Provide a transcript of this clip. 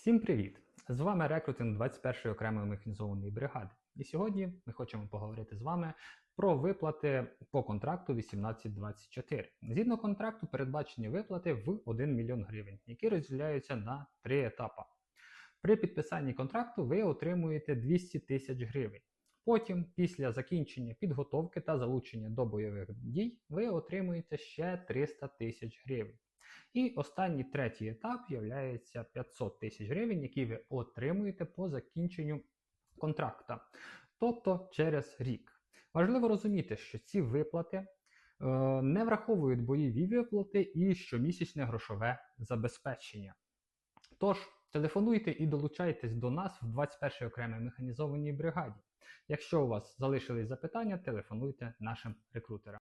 Всім привіт! З вами рекрутинг 21-ї окремої механізованої бригади. І сьогодні ми хочемо поговорити з вами про виплати по контракту 1824. Згідно контракту, передбачені виплати в 1 мільйон гривень, які розділяються на три етапи. При підписанні контракту ви отримуєте 200 тисяч гривень. Потім, після закінчення підготовки та залучення до бойових дій, ви отримуєте ще 300 тисяч гривень. І останній третій етап є 500 тисяч гривень, які ви отримуєте по закінченню контракта, тобто через рік. Важливо розуміти, що ці виплати е, не враховують бойові виплати і щомісячне грошове забезпечення. Тож, телефонуйте і долучайтесь до нас в 21-й окремій механізованій бригаді. Якщо у вас залишились запитання, телефонуйте нашим рекрутерам.